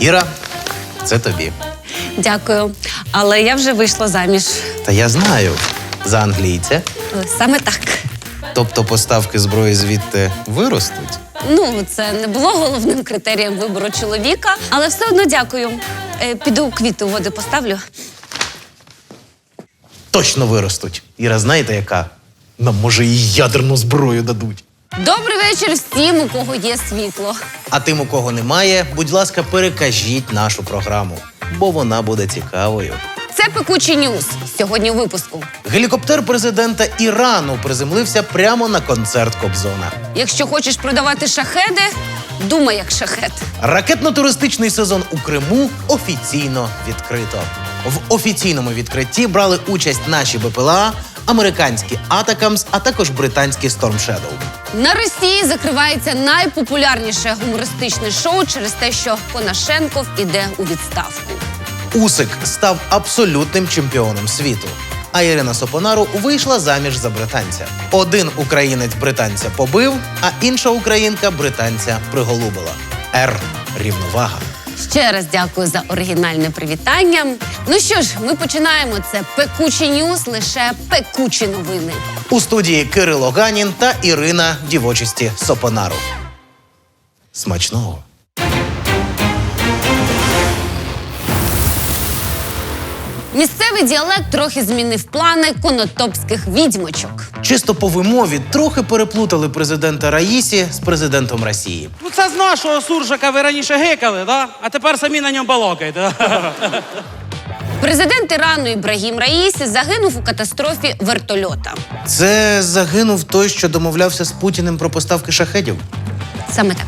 Іра, це тобі. Дякую. Але я вже вийшла заміж. Та я знаю, за англійця. Саме так. Тобто поставки зброї звідти виростуть. Ну, це не було головним критерієм вибору чоловіка, але все одно дякую. Е, Піду квіти у води поставлю. Точно виростуть. Іра, знаєте, яка? Нам може і ядерну зброю дадуть. Добрий вечір всім, у кого є світло. А тим, у кого немає, будь ласка, перекажіть нашу програму, бо вона буде цікавою. Це пекучий ньюс сьогодні у випуску. Гелікоптер президента Ірану приземлився прямо на концерт Кобзона. Якщо хочеш продавати шахеди, думай як шахет. Ракетно-туристичний сезон у Криму офіційно відкрито. В офіційному відкритті брали участь наші БПЛА, американські Атакамс, а також британські Storm Shadow. На Росії закривається найпопулярніше гумористичне шоу через те, що Конашенков іде у відставку. Усик став абсолютним чемпіоном світу. А Ірина Сопонару вийшла заміж за британця. Один українець британця побив, а інша українка британця приголубила. Р рівновага. Ще раз дякую за оригінальне привітання. Ну що ж, ми починаємо це пекучі ньюс, лише пекучі новини. У студії Кирило Ганін та Ірина Дівочисті Сопонару. Смачного! Місцевий діалект трохи змінив плани конотопських відьмочок. Чисто по вимові трохи переплутали президента Раїсі з президентом Росії. Ну, це з нашого суржика ви раніше гикали, да? а тепер самі на ньому балокаєте. Президент Ірану Ібрагім Раїсі загинув у катастрофі вертольота. Це загинув той, що домовлявся з Путіним про поставки шахедів. Саме так.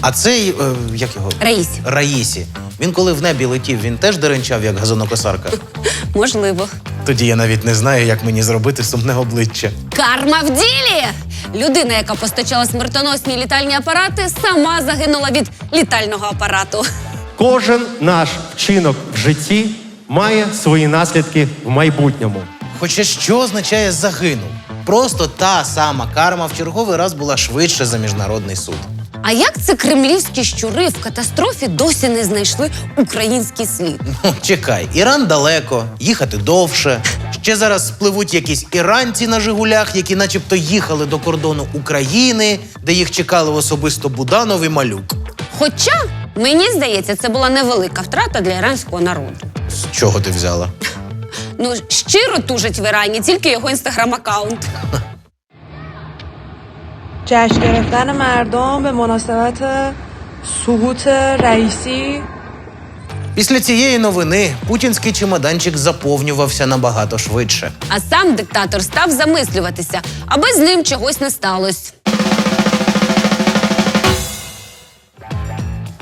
А цей, е, як його? Раїсі. Раїсі. Він коли в небі летів, він теж деренчав, як газонокосарка. Можливо. Тоді я навіть не знаю, як мені зробити сумне обличчя. Карма в ділі! Людина, яка постачала смертоносні літальні апарати, сама загинула від літального апарату. Кожен наш вчинок в житті має свої наслідки в майбутньому. Хоча що означає загинув? Просто та сама карма в черговий раз була швидше за міжнародний суд. А як це кремлівські щури в катастрофі досі не знайшли український слід? Ну, чекай, Іран далеко, їхати довше. Ще зараз спливуть якісь іранці на Жигулях, які начебто їхали до кордону України, де їх чекали особисто Буданов і Малюк. Хоча, мені здається, це була невелика втрата для іранського народу. З чого ти взяла? Ну, щиро тужить в Ірані тільки його інстаграм-аккаунт. جشن گرفتن مردم به مناسبت سقوط رئیسی Після цієї новини путінський чемоданчик заповнювався набагато швидше. А сам диктатор став замислюватися, аби з ним чогось не сталося.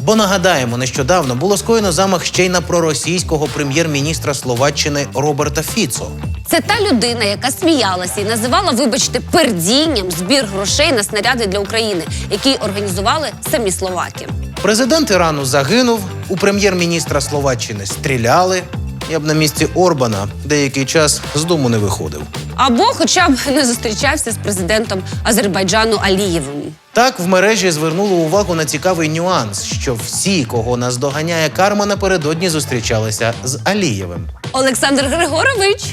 Бо нагадаємо, нещодавно було скоєно замах ще й на проросійського прем'єр-міністра Словаччини Роберта Фіцо. Це та людина, яка сміялася і називала, вибачте, пердінням збір грошей на снаряди для України, які організували самі словаки. Президент Ірану загинув, у прем'єр-міністра Словаччини стріляли. Я б на місці Орбана деякий час з дому не виходив. Або хоча б не зустрічався з президентом Азербайджану Алієвим. Так в мережі звернули увагу на цікавий нюанс, що всі, кого наздоганяє карма, напередодні зустрічалися з Алієвим. Олександр Григорович,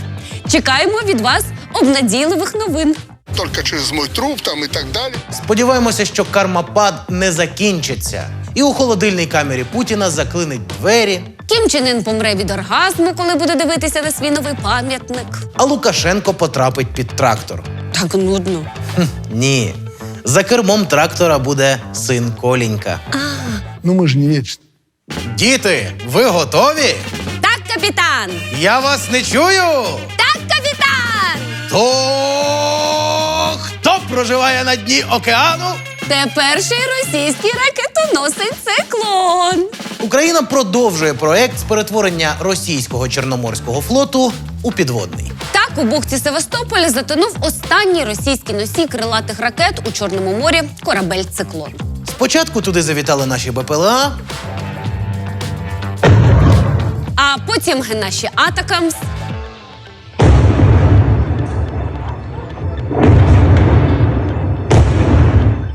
чекаємо від вас обнадійливих новин. только через мой труп там и так далее. Сподіваємося, що кармапад не закінчиться, і у холодильній камері Путіна заклинить двері. Кім Чен Ін помре від оргазму, коли буде дивитися на свій новий пам'ятник. А Лукашенко потрапить під трактор. Так нудно. Ні. За кермом трактора буде син Колінька. Ну мы же не вечно. Діти, ви готові? Так, капітан! Я вас не чую. Так, капітан! То хто проживає на дні океану? Це перший російський ракетоносий циклон. Україна продовжує проект з перетворення російського чорноморського флоту у підводний. У бухті Севастополя затонув останній російський носій крилатих ракет у Чорному морі корабель Циклон. Спочатку туди завітали наші БПЛА, А потім наші Атакамс.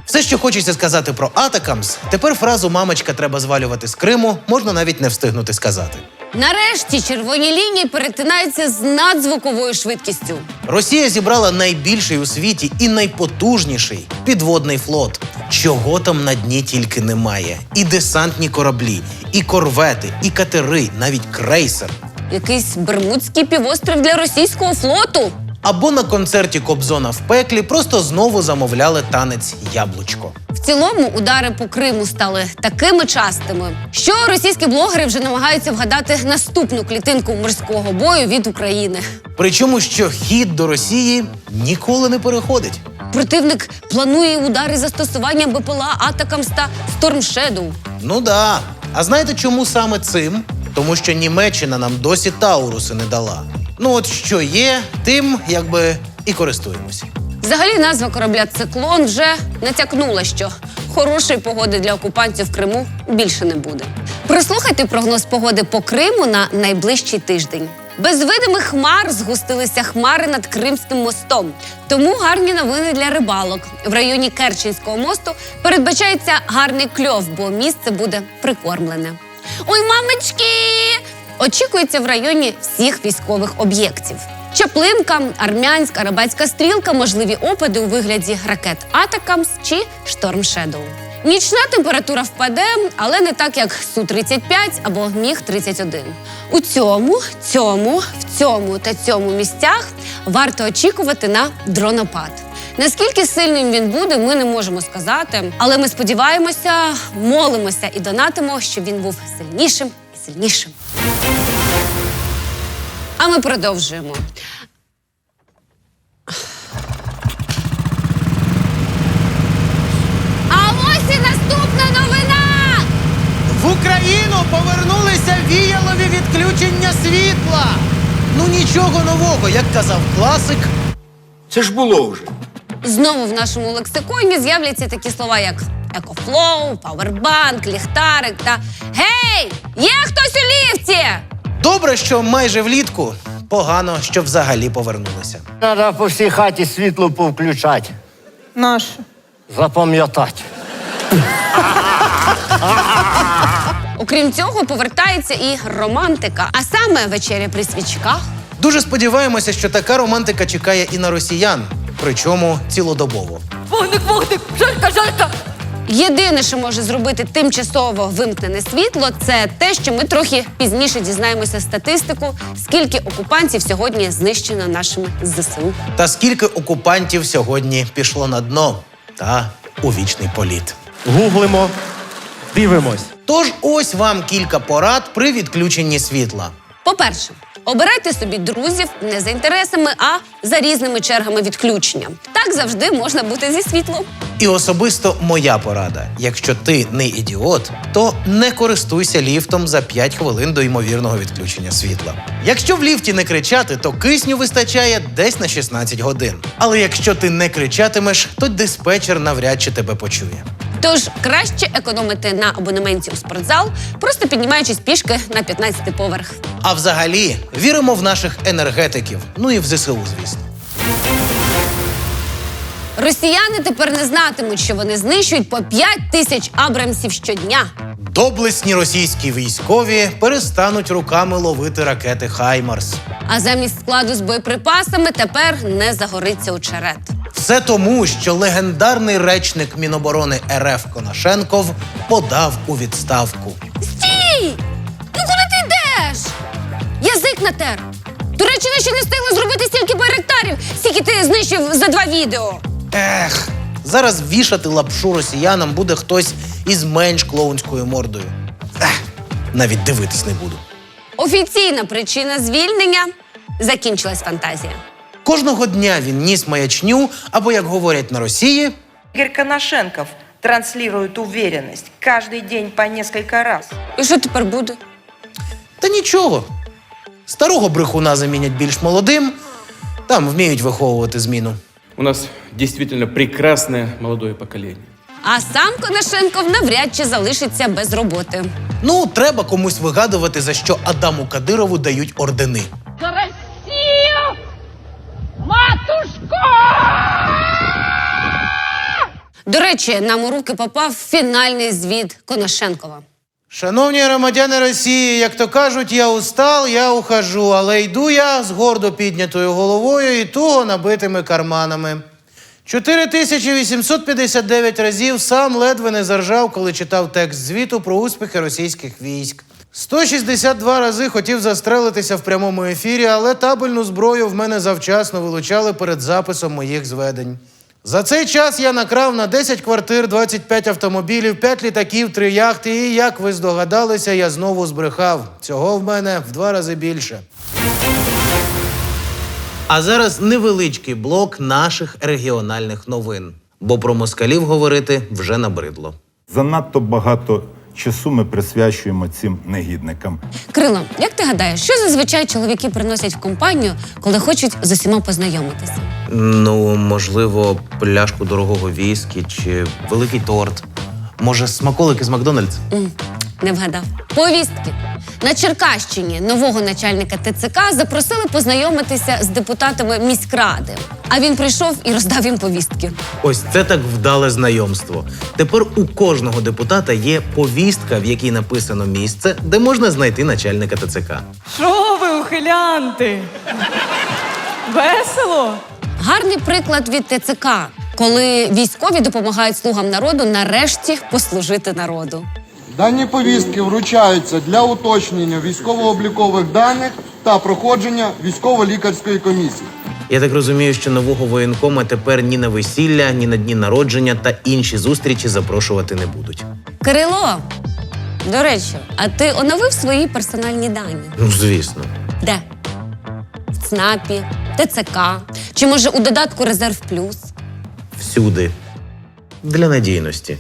Все, що хочеться сказати про Атакамс, тепер фразу мамочка треба звалювати з Криму, можна навіть не встигнути сказати. Нарешті червоні лінії перетинаються з надзвуковою швидкістю. Росія зібрала найбільший у світі і найпотужніший підводний флот. Чого там на дні тільки немає: і десантні кораблі, і корвети, і катери, навіть крейсер. Якийсь бермудський півострів для російського флоту. Або на концерті Кобзона в пеклі просто знову замовляли танець яблучко. В цілому удари по Криму стали такими частими, що російські блогери вже намагаються вгадати наступну клітинку морського бою від України. Причому, що хід до Росії ніколи не переходить. Противник планує удари застосуванням БПЛА Атакамс та Storm Shadow. Ну да. А знаєте, чому саме цим? Тому що Німеччина нам досі Тауруси не дала. Ну от що є, тим якби і користуємося. Взагалі, назва корабля Циклон вже натякнула, що хорошої погоди для окупантів в Криму більше не буде. Прослухайте прогноз погоди по Криму на найближчий тиждень. Без видимих хмар згустилися хмари над Кримським мостом. Тому гарні новини для рибалок. В районі Керченського мосту передбачається гарний кльов, бо місце буде прикормлене. Ой, мамочки! Очікується в районі всіх військових об'єктів. Чаплинка, армянська, арабатська стрілка, можливі опади у вигляді ракет Атакамс чи Шторм Шедоу. Нічна температура впаде, але не так, як Су-35 або Міг-31. У цьому, цьому, в цьому та цьому місцях варто очікувати на дронопад. Наскільки сильним він буде, ми не можемо сказати, але ми сподіваємося, молимося і донатимо, щоб він був сильнішим і сильнішим. А ми продовжуємо. А ось і наступна новина! В Україну повернулися віялові відключення світла. Ну нічого нового, як казав класик. Це ж було вже. Знову в нашому лексиконі з'являться такі слова, як екофлоу, павербанк, ліхтарик та Гей! Є хтось у ліфті! Добре, що майже влітку. Погано, що взагалі повернулися. Треба по всій хаті світло повключати. Наш. Запам'ятати. Окрім цього, повертається і романтика, а саме вечеря при свічках. Дуже сподіваємося, що така романтика чекає і на росіян, причому цілодобово. Вогник, вогник, жарка, жарка. Єдине, що може зробити тимчасово вимкнене світло, це те, що ми трохи пізніше дізнаємося статистику, скільки окупантів сьогодні знищено нашими ЗСУ. Та скільки окупантів сьогодні пішло на дно та у вічний політ. Гуглимо, дивимось. Тож ось вам кілька порад при відключенні світла. По-перше, обирайте собі друзів не за інтересами, а за різними чергами відключення. Так завжди можна бути зі світлом. І особисто моя порада: якщо ти не ідіот, то не користуйся ліфтом за 5 хвилин до ймовірного відключення світла. Якщо в ліфті не кричати, то кисню вистачає десь на 16 годин. Але якщо ти не кричатимеш, то диспетчер навряд чи тебе почує. Тож краще економити на абонементі у спортзал, просто піднімаючись пішки на 15 поверх. А взагалі віримо в наших енергетиків, ну і в ЗСУ, звісно. Росіяни тепер не знатимуть, що вони знищують по 5 тисяч абрамсів щодня. Доблесні російські військові перестануть руками ловити ракети Хаймарс. А замість складу з боєприпасами тепер не загориться очерет. Все тому, що легендарний речник Міноборони РФ Конашенков подав у відставку. Натер. Туреччина ще не встигла зробити стільки байректарів, скільки ти знищив за два відео. Ех, зараз вішати лапшу росіянам буде хтось із менш клоунською мордою. Ех, навіть дивитись не буду. Офіційна причина звільнення закінчилась фантазія. Кожного дня він ніс маячню, або, як говорять на Росії, Игорь Коношенков транслирует уверенность каждый день по несколько раз. І що тепер буде? та нічого. Старого брехуна замінять більш молодим, там вміють виховувати зміну. У нас действительно прекрасное молодое поколение. А сам Конашенков навряд чи залишиться без роботи. Ну, треба комусь вигадувати, за що Адаму Кадирову дають ордени. За Россию! Матушку! До речі, нам у руки попав фінальний звіт Коношенкова. Шановні громадяни Росії, як то кажуть, я устал, я ухожу, але йду я з гордо піднятою головою і туго набитими карманами. 4859 разів сам ледве не заржав, коли читав текст звіту про успіхи російських військ. 162 рази хотів застрелитися в прямому ефірі, але табельну зброю в мене завчасно вилучали перед записом моїх зведень. За цей час я накрав на 10 квартир, 25 автомобілів, 5 літаків, 3 яхти. І як ви здогадалися, я знову збрехав. Цього в мене в два рази більше. А зараз невеличкий блок наших регіональних новин. Бо про москалів говорити вже набридло. Занадто багато часу ми присвячуємо цим негідникам. Крило, як ти гадаєш, що зазвичай чоловіки приносять в компанію, коли хочуть з усіма познайомитися? Ну, можливо, пляшку дорогого віскі чи великий торт. Може, смаколики з Макдональдс? М, Не вгадав. Повістки. На Черкащині нового начальника ТЦК запросили познайомитися з депутатами міськради. А він прийшов і роздав їм повістки. Ось це так вдале знайомство. Тепер у кожного депутата є повістка, в якій написано місце, де можна знайти начальника ТЦК. Що ви, ухилянти? Весело? Гарний приклад від ТЦК, коли військові допомагають слугам народу нарешті послужити народу. Дані повістки вручаються для уточнення військово-облікових даних та проходження військово-лікарської комісії. Я так розумію, що нового воєнкома тепер ні на весілля, ні на дні народження та інші зустрічі запрошувати не будуть. Кирило, до речі, а ти оновив свої персональні дані? Ну, звісно. Де? В ЦНАПі, ТЦК чи може у додатку Резерв Плюс? Всюди. Для надійності.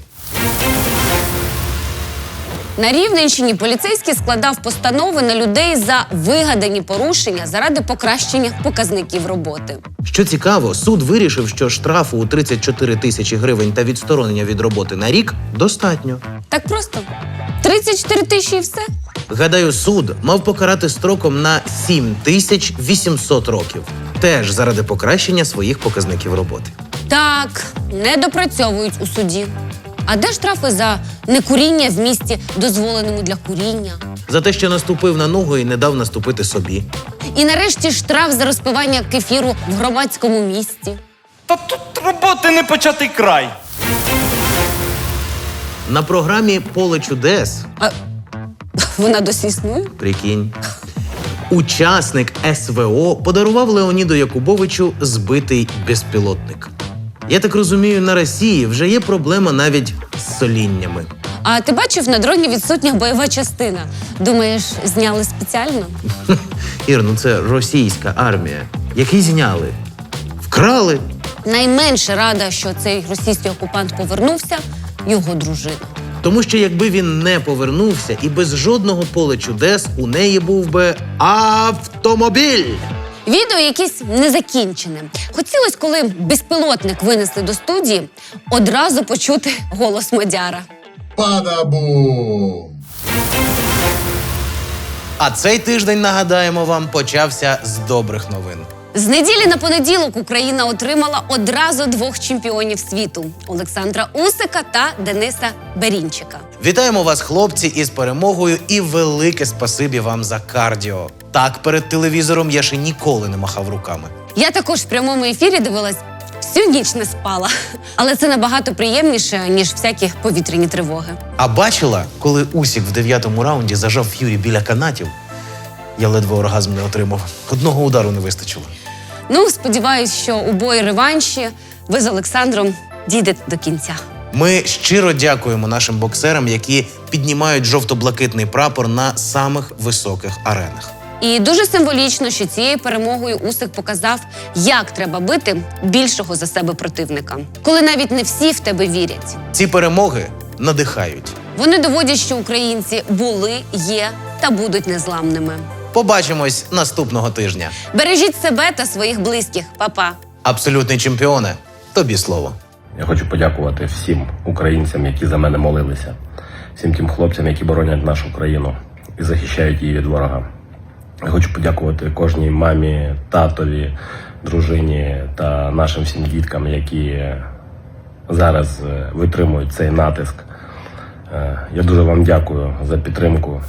На Рівненщині поліцейський складав постанови на людей за вигадані порушення заради покращення показників роботи. Що цікаво, суд вирішив, що штрафу у 34 тисячі гривень та відсторонення від роботи на рік достатньо. Так просто 34 тисячі і все. Гадаю, суд мав покарати строком на 7800 років. Теж заради покращення своїх показників роботи. Так, не допрацьовують у суді. А де штрафи за некуріння в місті, дозволеному для куріння? За те, що наступив на ногу і не дав наступити собі. І нарешті штраф за розпивання кефіру в громадському місті. Та тут роботи не початий край. На програмі Поле чудес А вона досі існує? Прикинь. Учасник СВО подарував Леоніду Якубовичу збитий безпілотник. Я так розумію, на Росії вже є проблема навіть з соліннями. А ти бачив на дроні відсутня бойова частина? Думаєш, зняли спеціально? Ір, ну це російська армія. Який зняли? Вкрали. Найменше рада, що цей російський окупант повернувся, його дружина. Тому що якби він не повернувся і без жодного поля чудес у неї був би автомобіль. Відео якесь незакінчене. Хотілося, коли безпілотник винесли до студії, одразу почути голос Мадяра. А цей тиждень, нагадаємо вам, почався з добрих новин. З неділі на понеділок Україна отримала одразу двох чемпіонів світу Олександра Усика та Дениса Берінчика. Вітаємо вас, хлопці, із перемогою і велике спасибі вам за кардіо. Так перед телевізором я ще ніколи не махав руками. Я також в прямому ефірі дивилась всю ніч не спала, але це набагато приємніше ніж всякі повітряні тривоги. А бачила, коли Усік в дев'ятому раунді зажав Ф'юрі біля канатів, я ледве оргазм не отримав. Одного удару не вистачило. Ну, сподіваюсь, що у бої реванші ви з Олександром дійдете до кінця. Ми щиро дякуємо нашим боксерам, які піднімають жовто-блакитний прапор на самих високих аренах. І дуже символічно, що цією перемогою Усик показав, як треба бити більшого за себе противника, коли навіть не всі в тебе вірять. Ці перемоги надихають. Вони доводять, що українці були, є та будуть незламними. Побачимось наступного тижня. Бережіть себе та своїх близьких, Па-па! Абсолютний чемпіоне, тобі слово. Я хочу подякувати всім українцям, які за мене молилися, всім тим хлопцям, які боронять нашу країну і захищають її від ворога. Хочу подякувати кожній мамі, татові, дружині та нашим всім діткам, які зараз е, витримують цей натиск. Е, Я дуже вам дякую за підтримку.